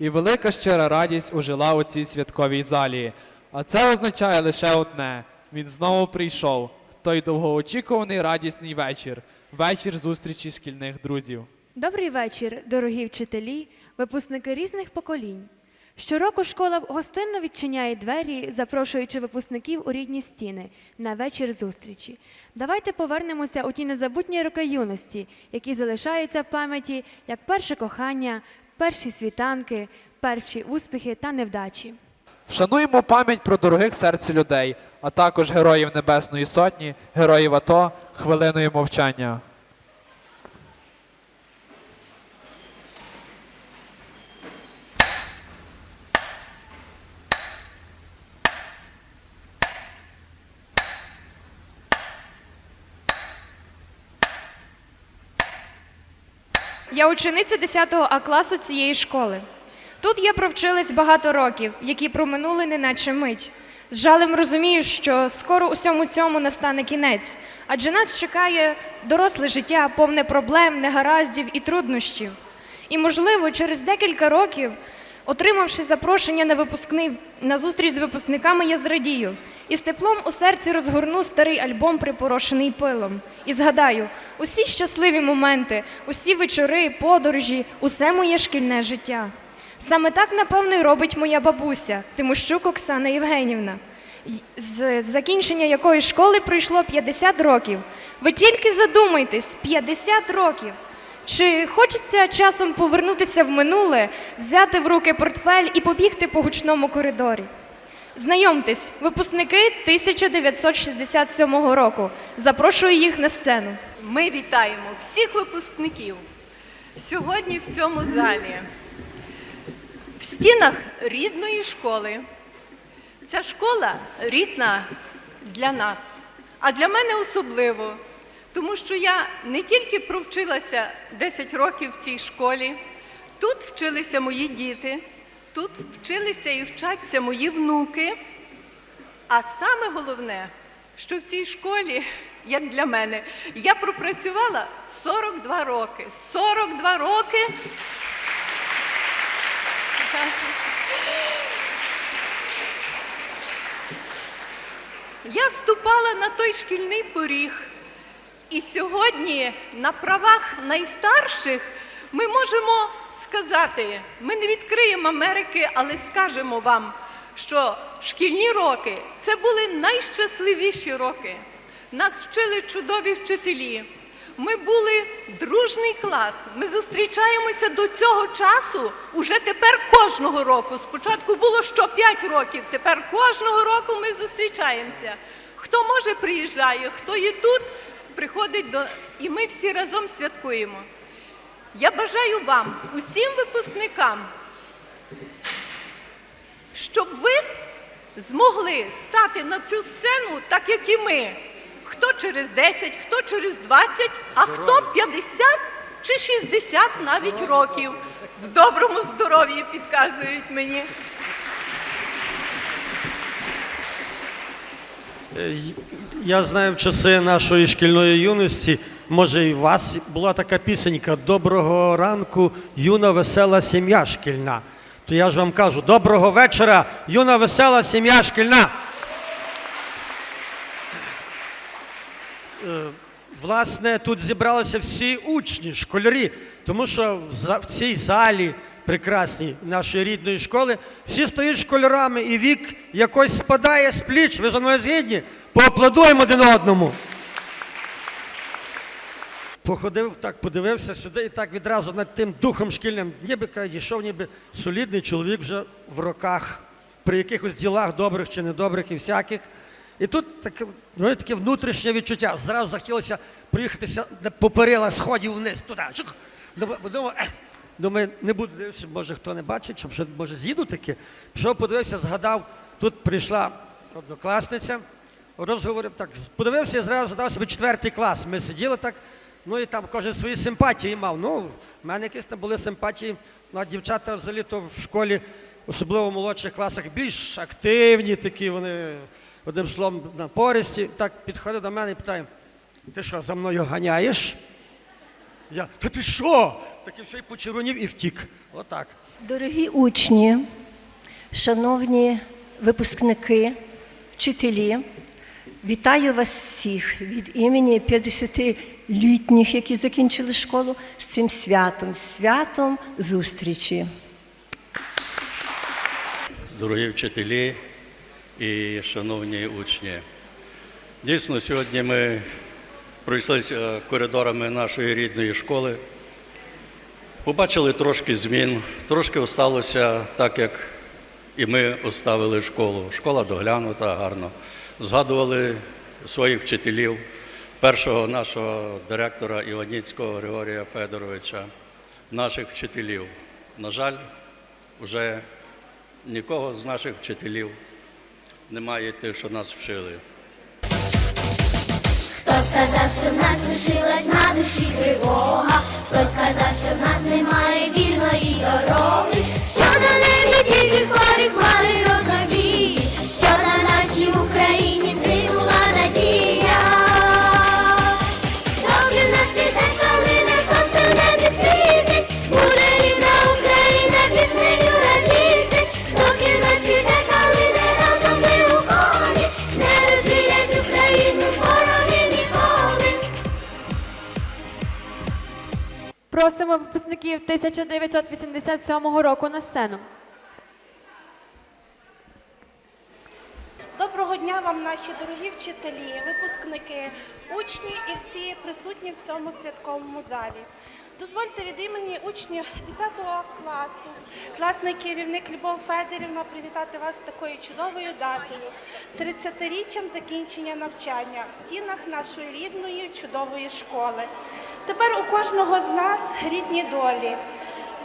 і велика щира радість ужила у цій святковій залі. А це означає лише одне: він знову прийшов. Той довгоочікуваний радісний вечір, вечір зустрічі шкільних друзів. Добрий вечір, дорогі вчителі, випускники різних поколінь. Щороку школа гостинно відчиняє двері, запрошуючи випускників у рідні стіни на вечір зустрічі. Давайте повернемося у ті незабутні роки юності, які залишаються в пам'яті як перше кохання, перші світанки, перші успіхи та невдачі. Шануємо пам'ять про дорогих серці людей, а також героїв Небесної Сотні, героїв АТО хвилиною мовчання. Я учениця 10 А класу цієї школи. Тут я провчилась багато років, які проминули неначе мить. З жалем розумію, що скоро усьому цьому настане кінець, адже нас чекає доросле життя, повне проблем, негараздів і труднощів. І, можливо, через декілька років, отримавши запрошення на випускний на зустріч з випускниками, я зрадію і з теплом у серці розгорну старий альбом, припорошений пилом. І згадаю усі щасливі моменти, усі вечори, подорожі, усе моє шкільне життя. Саме так, напевно, і робить моя бабуся Тимощук Оксана Євгенівна, з закінчення якої школи пройшло 50 років. Ви тільки задумайтесь, 50 років. Чи хочеться часом повернутися в минуле, взяти в руки портфель і побігти по гучному коридорі? Знайомтесь, випускники 1967 року. Запрошую їх на сцену. Ми вітаємо всіх випускників сьогодні в цьому залі. В стінах рідної школи. Ця школа рідна для нас, а для мене особливо, тому що я не тільки провчилася 10 років в цій школі, тут вчилися мої діти, тут вчилися і вчаться мої внуки. А саме головне, що в цій школі, як для мене, я пропрацювала 42 роки. 42 роки. Я ступала на той шкільний поріг. І сьогодні на правах найстарших ми можемо сказати, ми не відкриємо Америки, але скажемо вам, що шкільні роки це були найщасливіші роки. Нас вчили чудові вчителі. Ми були дружний клас. Ми зустрічаємося до цього часу уже тепер кожного року. Спочатку було що 5 років, тепер кожного року ми зустрічаємося. Хто може приїжджає, хто є тут, приходить до і ми всі разом святкуємо. Я бажаю вам, усім випускникам, щоб ви змогли стати на цю сцену, так як і ми. Хто через 10, хто через 20, а хто 50 чи 60 навіть років. В доброму здоров'ї підказують мені. Е, Я знаю часи нашої шкільної юності, може і у вас була така пісенька Доброго ранку, юна весела сім'я шкільна. То я ж вам кажу, доброго вечора, юна весела сім'я шкільна. Е, Власне, тут зібралися всі учні, школярі, тому що в цій залі прекрасній нашої рідної школи всі стають школярами, і вік якось спадає з пліч. Ви за мною згідні? Поаплодуємо один одному. Походив, так подивився сюди і так відразу над тим духом шкільним, ніби дійшов, ніби солідний чоловік вже в роках, при якихось ділах добрих чи недобрих і всяких. І тут таке, ну, таке внутрішнє відчуття. Зразу захотілося проїхатися на- по перила сходів вниз туди. Думаю, думаю, не буду дивитися, може хто не бачить, ще, може з'їду таки. Пішов, подивився, згадав, тут прийшла однокласниця, розговорив так, подивився і зразу задав собі четвертий клас. Ми сиділи так, ну і там кожен свої симпатії мав. Ну, в мене якісь там були симпатії, ну, а дівчата взагалі то в школі, особливо в молодших класах, більш активні такі, вони одним словом напористі. Так підходить до мене і питає, ти що, за мною ганяєш? Я, та ти що? Такий все і почервонів і втік. Отак. Дорогі учні, шановні випускники, вчителі, вітаю вас всіх від імені 50-літніх, які закінчили школу, з цим святом, святом зустрічі. дорогі вчителі і шановні учні. Дійсно, сьогодні ми пройшлися коридорами нашої рідної школи, побачили трошки змін, трошки осталося так, як і ми оставили школу. Школа доглянута гарно. Згадували своїх вчителів, першого нашого директора Іваніцького Григорія Федоровича, наших вчителів. На жаль, вже нікого з наших вчителів немає тих, що нас вчили. Хто сказав, що в нас лишилась на душі тривога, хто сказав, що в нас немає вільної дороги, що на небі тільки хмари, хмари Просимо випускників 1987 року на сцену. Доброго дня вам, наші дорогі вчителі, випускники, учні і всі присутні в цьому святковому залі. Дозвольте від імені учнів 10 класу, класний керівник Любов Федорівна, привітати вас з такою чудовою датою 30-річчям закінчення навчання в стінах нашої рідної чудової школи. Тепер у кожного з нас різні долі.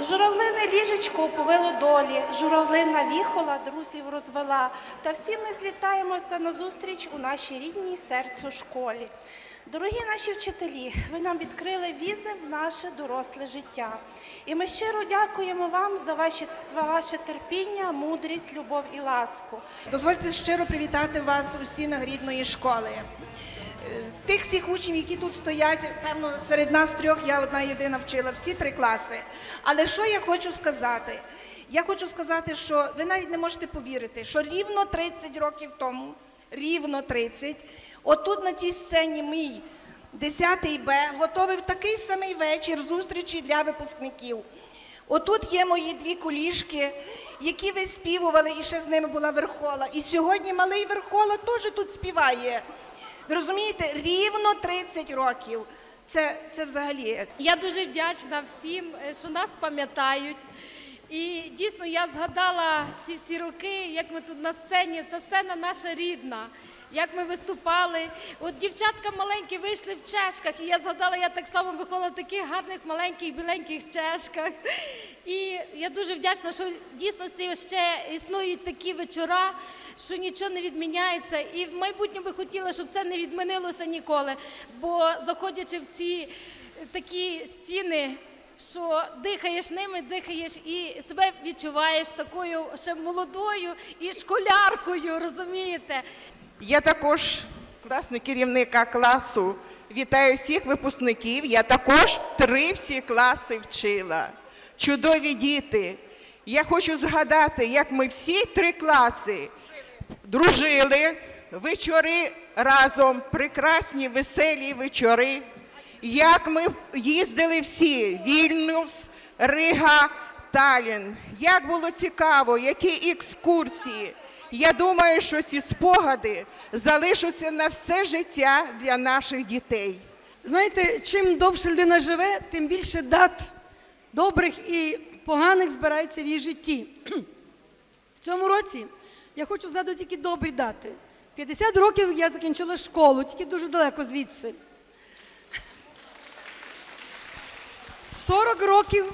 Журавлине ліжечко оповило долі, журавлина віхола друзів розвела. Та всі ми злітаємося на зустріч у нашій рідній серцю школі. Дорогі наші вчителі, ви нам відкрили візи в наше доросле життя. І ми щиро дякуємо вам за ваші, за ваше терпіння, мудрість, любов і ласку. Дозвольте щиро привітати вас у стінах рідної школи. Тих всіх учнів, які тут стоять, певно, серед нас трьох я одна єдина вчила, всі три класи. Але що я хочу сказати? Я хочу сказати, що ви навіть не можете повірити, що рівно 30 років тому, рівно 30, отут на тій сцені мій 10 Б готовив такий самий вечір зустрічі для випускників. Отут є мої дві коліжки, які виспівували, і ще з ними була Верхола. І сьогодні малий Верхола теж тут співає. Ви розумієте, рівно 30 років. Це, це взагалі. Я дуже вдячна всім, е, що нас пам'ятають. І дійсно я згадала ці всі роки, як ми тут на сцені. Ця сцена наша рідна. Як ми виступали, от дівчатка маленькі вийшли в чешках, і я згадала, я так само виходила в таких гарних маленьких біленьких чешках. І я дуже вдячна, що дійсно ще існують такі вечора, що нічого не відміняється. І в майбутньому би хотіла, щоб це не відмінилося ніколи. Бо заходячи в ці такі стіни, що дихаєш ними, дихаєш і себе відчуваєш такою ще молодою і школяркою, розумієте? Я також класний керівника класу. Вітаю всіх випускників. Я також три всі класи вчила. Чудові діти. Я хочу згадати, як ми всі три класи дружили, вечори разом, прекрасні, веселі вечори. Як ми їздили всі Вільнюс, Рига, Талін. Як було цікаво, які екскурсії. Я думаю, що ці спогади залишаться на все життя для наших дітей. Знаєте, чим довше людина живе, тим більше дат добрих і поганих збирається в її житті. В цьому році я хочу згадати тільки добрі дати. 50 років я закінчила школу, тільки дуже далеко звідси. 40 років,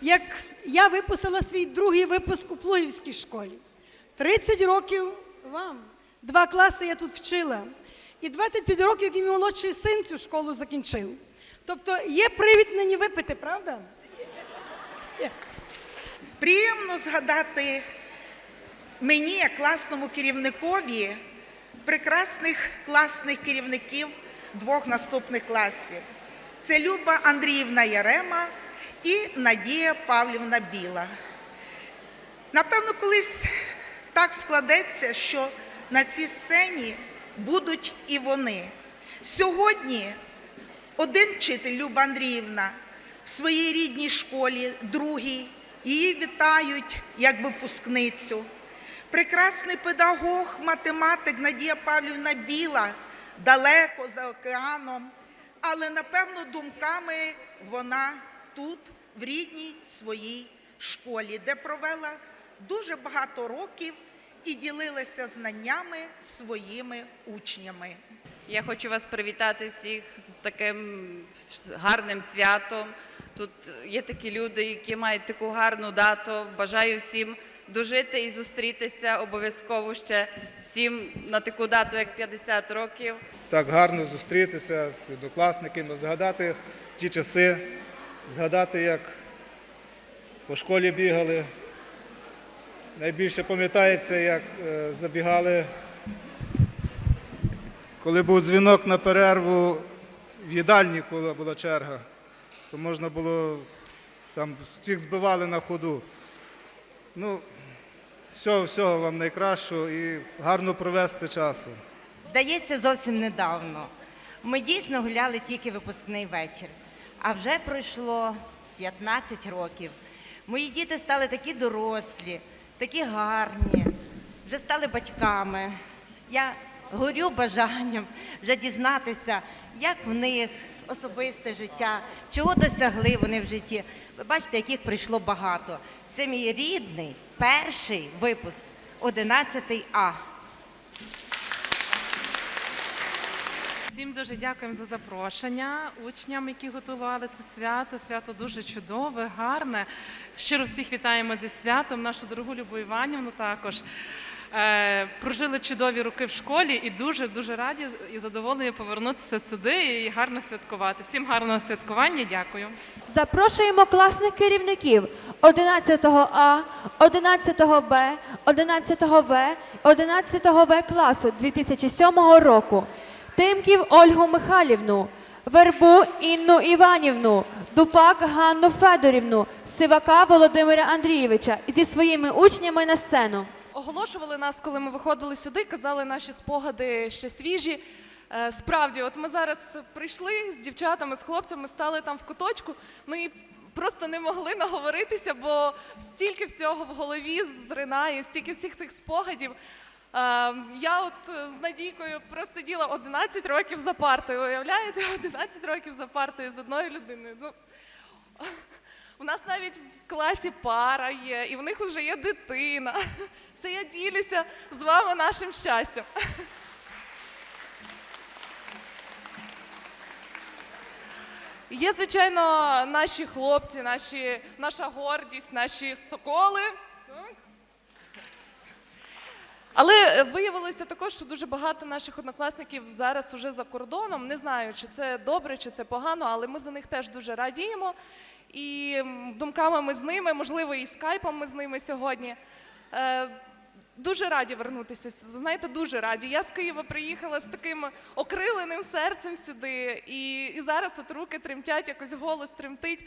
як я випустила свій другий випуск у Плуївській школі. 30 років вам. Два класи я тут вчила. І 25 років, як мій молодший син цю школу закінчив. Тобто є привід нині випити, правда? Приємно згадати мені, як класному керівникові, прекрасних класних керівників двох наступних класів. Це Люба Андріївна Ярема і Надія Павлівна Біла. Напевно, колись так складеться, що на цій сцені будуть і вони. Сьогодні один вчитель Люба Андріївна в своїй рідній школі, другий, її вітають як випускницю. Прекрасний педагог, математик Надія Павлівна Біла далеко за океаном, але напевно думками вона тут, в рідній своїй школі, де провела дуже багато років і ділилася знаннями своїми учнями. Я хочу вас привітати всіх з таким гарним святом. Тут є такі люди, які мають таку гарну дату. Бажаю всім дожити і зустрітися обов'язково ще всім на таку дату, як 50 років. так гарно зустрітися з однокласниками, згадати ті часи, згадати, як по школі бігали. Найбільше пам'ятається, як е, забігали, коли був дзвінок на перерву в їдальні, коли була черга, то можна було там всіх збивали на ходу. Ну, всього, всього вам найкращого і гарно провести часу. Здається, зовсім недавно. Ми дійсно гуляли тільки випускний вечір, а вже пройшло 15 років. Мої діти стали такі дорослі, такі гарні, вже стали батьками. Я горю бажанням вже дізнатися, як в них особисте життя, чого досягли вони в житті. Ви бачите, яких прийшло багато. Це мій рідний перший випуск 11 А. Всім дуже дякуємо за запрошення учням, які готували це свято. Свято дуже чудове, гарне. Щиро всіх вітаємо зі святом. Нашу дорогу Любу Іванівну також. Е, прожили чудові роки в школі і дуже дуже раді і задоволені повернутися сюди і гарно святкувати. Всім гарного святкування. Дякую. Запрошуємо класних керівників 11 А, 11 Б, 11 В, 11 В класу 2007 року. Тимків Ольгу Михайлівну, Вербу Інну Іванівну, Дупак Ганну Федорівну, Сивака Володимира Андрійовича зі своїми учнями на сцену. Оголошували нас, коли ми виходили сюди, казали наші спогади ще свіжі. Е, Справді, от ми зараз прийшли з дівчатами, з хлопцями, стали там в куточку, ну і просто не могли наговоритися, бо стільки всього в голові зринає, стільки всіх цих спогадів. Е, Я от з Надійкою просиділа 11 років за партою. Уявляєте, 11 років за партою з одною людиною. Ну, у нас навіть в класі пара є, і в них вже є дитина. Це я ділюся з вами нашим щастям. Є, звичайно, наші хлопці, наші, наша гордість, наші соколи. Але виявилося також, що дуже багато наших однокласників зараз уже за кордоном. Не знаю, чи це добре, чи це погано, але ми за них теж дуже радіємо. І думками ми з ними, можливо, і скайпом ми з ними сьогодні. Е, Дуже раді вернутися. Знаєте, дуже раді. Я з Києва приїхала з таким окриленим серцем сюди, і, і зараз от руки тремтять, якось голос тремтить.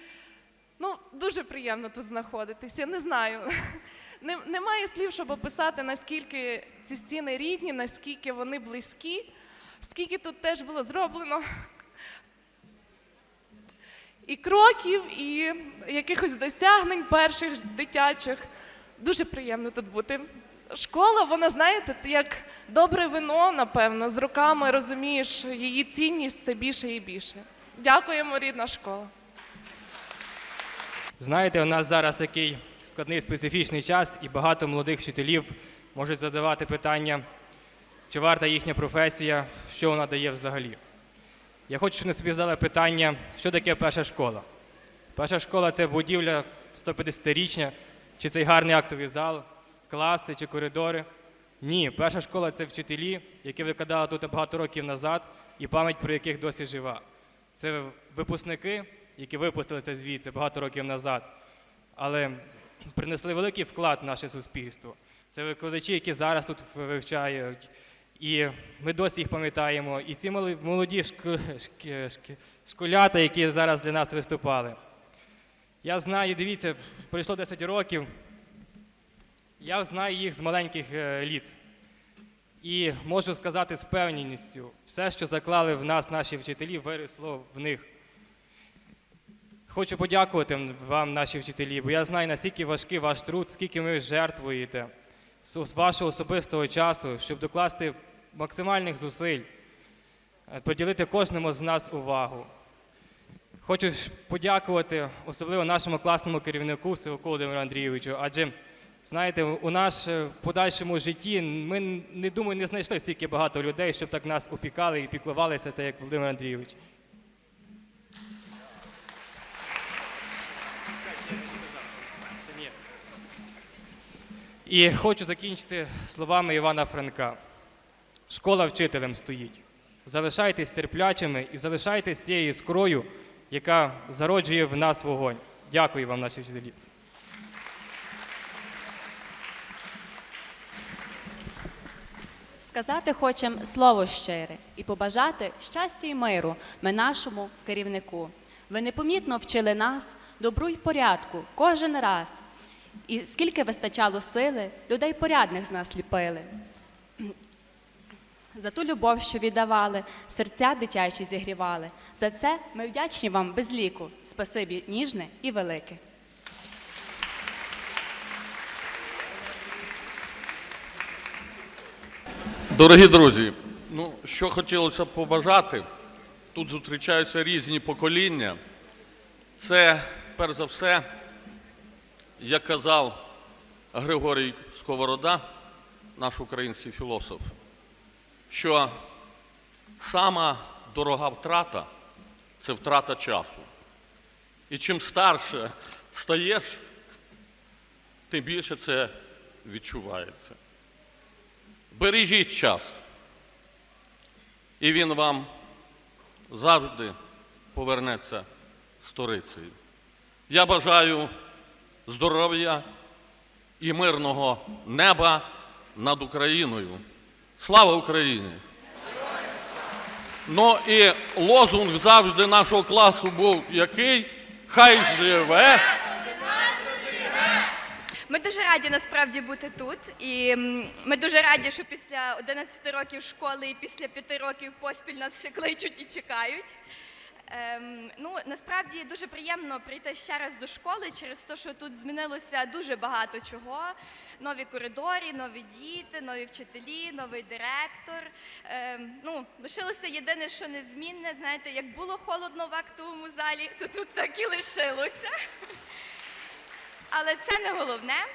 Ну, дуже приємно тут знаходитись. Я не знаю. Не- Немає слів, щоб описати, наскільки ці стіни рідні, наскільки вони близькі, скільки тут теж було зроблено і кроків, і якихось досягнень перших дитячих. Дуже приємно тут бути. Школа, вона, знаєте, як добре вино, напевно, з роками розумієш її цінність все більше і більше. Дякуємо, рідна школа. Знаєте, у нас зараз такий складний специфічний час, і багато молодих вчителів можуть задавати питання, чи варта їхня професія, що вона дає взагалі. Я хочу, щоб вони собі задали питання, що таке перша школа. Перша школа це будівля 150-річня, чи цей гарний актовий зал, класи чи коридори. Ні, перша школа це вчителі, які викладали тут багато років назад, і пам'ять про яких досі жива. Це випускники, які випустилися звідси багато років назад, але принесли великий вклад в наше суспільство. Це викладачі, які зараз тут вивчають. І ми досі їх пам'ятаємо. І ці молоді шк- шк- шк- школята, які зараз для нас виступали. Я знаю, дивіться, пройшло 10 років. Я знаю їх з маленьких е, літ. І можу сказати з певністю, все, що заклали в нас наші вчителі, виросло в них. Хочу подякувати вам, наші вчителі, бо я знаю, наскільки важкий ваш труд, скільки ви жертвуєте з вашого особистого часу, щоб докласти максимальних зусиль, е, приділити кожному з нас увагу. Хочу подякувати особливо нашому класному керівнику Сивоку Володимиру Андрійовичу, адже знаєте, у наш е, подальшому житті ми не думаю, не знайшли стільки багато людей, щоб так нас опікали і піклувалися, так як Володимир Андрійович. І хочу закінчити словами Івана Франка. Школа вчителем стоїть. Залишайтесь терплячими і залишайтесь цією іскрою, яка зароджує в нас вогонь. Дякую вам, наші вчителі. Сказати хочемо слово щире і побажати щастя і миру ми нашому керівнику. Ви непомітно вчили нас добру й порядку кожен раз. І скільки вистачало сили, людей порядних з нас ліпили. За ту любов, що віддавали, серця дитячі зігрівали. За це ми вдячні вам без ліку. Спасибі ніжне і велике. Дорогі друзі, ну що хотілося б побажати, тут зустрічаються різні покоління. Це, перш за все, як казав Григорій Сковорода, наш український філософ, що сама дорога втрата це втрата часу. І чим старше стаєш, тим більше це відчувається. Бережіть час, і він вам завжди повернеться сторицею. Я бажаю здоров'я і мирного неба над Україною. Слава Україні! Ну і лозунг завжди нашого класу був який? Хай живе! Ми дуже раді насправді бути тут, і ми дуже раді, що після 11 років школи і після 5 років поспіль нас ще кличуть і чекають. Ем, ну, насправді дуже приємно прийти ще раз до школи через те, що тут змінилося дуже багато чого. Нові коридорі, нові діти, нові вчителі, новий директор. Ем, ну, лишилося єдине, що незмінне. Знаєте, як було холодно в актовому залі, то тут так і лишилося. Але це не головне.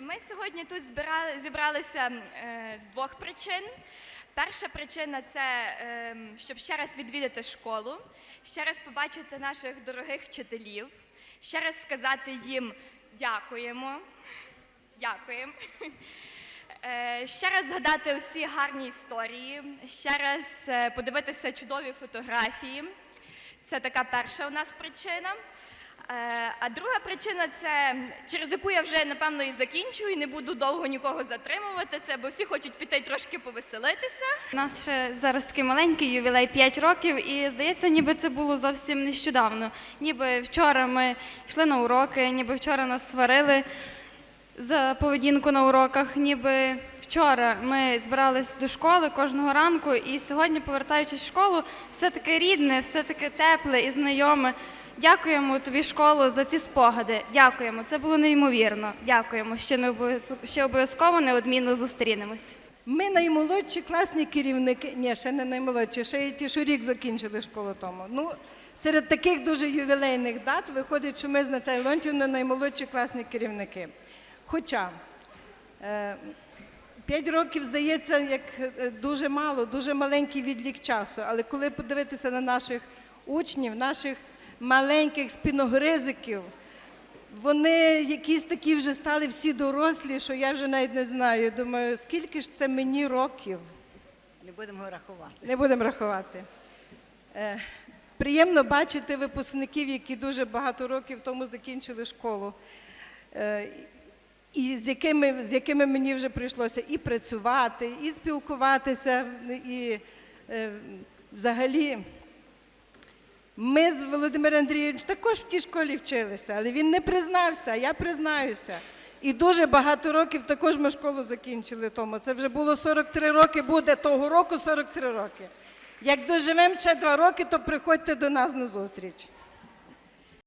Ми сьогодні тут збирали, зібралися е, з двох причин. Перша причина це е, щоб ще раз відвідати школу, ще раз побачити наших дорогих вчителів, ще раз сказати їм дякуємо. Дякуємо. Е, Ще раз згадати усі гарні історії, ще раз е, подивитися чудові фотографії. Це така перша у нас причина. Е, А друга причина це через яку я вже напевно і закінчу, і не буду довго нікого затримувати. Це бо всі хочуть піти трошки повеселитися. У нас ще зараз такий маленький ювілей 5 років, і здається, ніби це було зовсім нещодавно. Ніби вчора ми йшли на уроки, ніби вчора нас сварили за поведінку на уроках, ніби вчора ми збирались до школи кожного ранку, і сьогодні, повертаючись в школу, все таке рідне, все таке тепле і знайоме. Дякуємо тобі, школу, за ці спогади. Дякуємо. Це було неймовірно. Дякуємо. Ще не обов'язково, ще обов'язково неодмінно зустрінемось. Ми наймолодші класні керівники. Ні, ще не наймолодші, ще й ті, що рік закінчили школу тому. Ну, серед таких дуже ювілейних дат виходить, що ми з Наталією Леонтівною наймолодші класні керівники. Хоча е, п'ять років здається, як е, дуже мало, дуже маленький відлік часу. Але коли подивитися на наших учнів, наших маленьких спіногризиків, вони якісь такі вже стали всі дорослі, що я вже навіть не знаю. Думаю, скільки ж це мені років? Не будемо рахувати. Не будемо рахувати. Е, приємно бачити випускників, які дуже багато років тому закінчили школу. І з якими, з якими мені вже прийшлося і працювати, і спілкуватися, і е, взагалі Ми з Володимиром Андрійовичем також в тій школі вчилися, але він не признався, я признаюся. І дуже багато років також ми школу закінчили тому. Це вже було 43 роки, буде того року 43 роки. Як доживемо ще два роки, то приходьте до нас на зустріч.